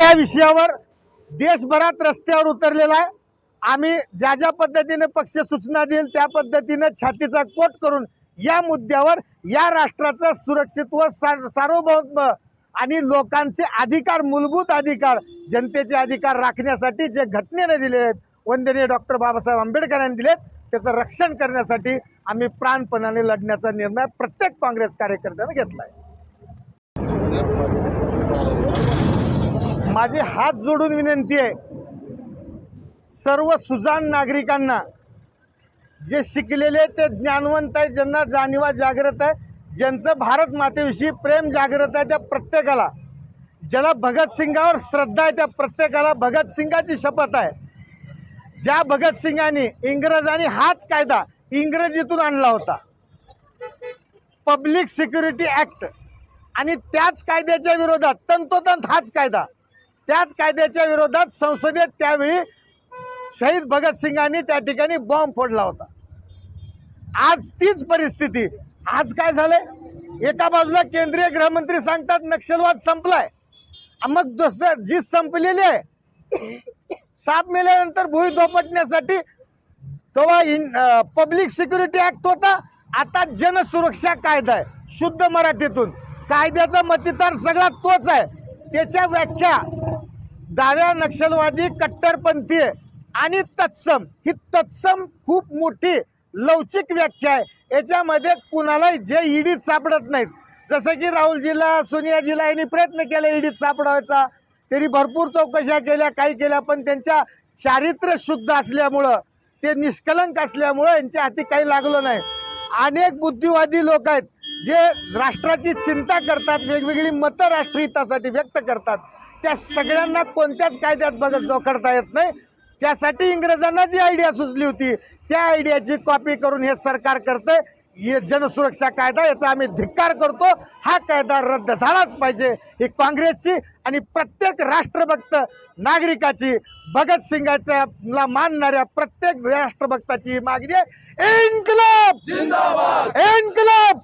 या विषयावर देशभरात रस्त्यावर उतरलेला आहे. आम्ही ज्या ज्या पद्धतीने पक्ष सूचना देईल त्या पद्धतीने छातीचा कोट करून या मुद्द्यावर या राष्ट्राचं सुरक्षित व सार्वभौम आणि लोकांचे अधिकार मूलभूत अधिकार जनतेचे अधिकार राखण्यासाठी जे घटनेने दिलेले आहेत वंदनीय डॉक्टर बाबासाहेब आंबेडकरांनी दिलेत त्याचं रक्षण करण्यासाठी आम्ही प्राणपणाने लढण्याचा निर्णय प्रत्येक काँग्रेस कार्यकर्त्यानं घेतला आहे माझी हात जोडून विनंती आहे सर्व सुजाण नागरिकांना जे शिकलेले ते ज्ञानवंत आहे ज्यांना जाणीवा जागृत आहे ज्यांचं भारत मातेविषयी प्रेम जागृत आहे त्या प्रत्येकाला ज्याला भगतसिंगावर श्रद्धा आहे त्या प्रत्येकाला भगतसिंगाची शपथ आहे. ज्या भगतसिंगांनी इंग्रजांनी हाच कायदा इंग्रजीतून आणला होता. पब्लिक सिक्युरिटी ॲक्ट आणि त्याच कायद्याच्या विरोधात तंतोतंत हाच कायदा त्याच कायद्याच्या विरोधात संसदेत त्यावेळी शहीद भगतसिंगांनी त्या ठिकाणी बॉम्ब फोडला होता. आज तीच परिस्थिती. आज काय झालंय? एका बाजूला केंद्रीय गृहमंत्री सांगतात नक्षलवाद संपलाय. मग दुसरं जी संपलेली आहे. साप मेल्यानंतर भुई धोपटण्यासाठी तेव्हा इन पब्लिक सिक्युरिटी ऍक्ट होता. आता जनसुरक्षा कायदा आहे शुद्ध मराठीतून. कायद्याचा मतितार सगळा तोच आहे. त्याच्या व्याख्या डाव्या नक्षलवादी कट्टरपंथी आणि तत्सम ही तत्सम खूप मोठी लवचिक व्याख्या आहे. याच्यामध्ये कुणालाही जे ईडीत सापडत नाहीत. जसं की राहुलजीला सोनियाजीला यांनी प्रयत्न केला ईडीत सापडायचा त्यांनी भरपूर चौकशा केल्या काही केल्या पण त्यांच्या चारित्र्य शुद्ध असल्यामुळं ते निष्कलंक असल्यामुळं यांच्या हाती काही लागलं नाही. अनेक बुद्धिवादी लोक आहेत जे राष्ट्राची चिंता करतात वेगवेगळी मतं राष्ट्रहितासाठी व्यक्त करतात. त्या सगळ्यांना कोणत्याच कायद्यात बघत जोखडता येत नाही. त्यासाठी इंग्रजांना जी आयडिया सुचली होती त्या आयडियाची कॉपी करून हे सरकार करतंय. हे जनसुरक्षा कायदा याचा आम्ही धिक्कार करतो. हा कायदा रद्द झालाच पाहिजे. ही काँग्रेसची आणि प्रत्येक राष्ट्रभक्त नागरिकाची भगतसिंगाच्या मानणाऱ्या प्रत्येक राष्ट्रभक्ताची ही मागणी आहे. इन्कलाब! इन्कलाब!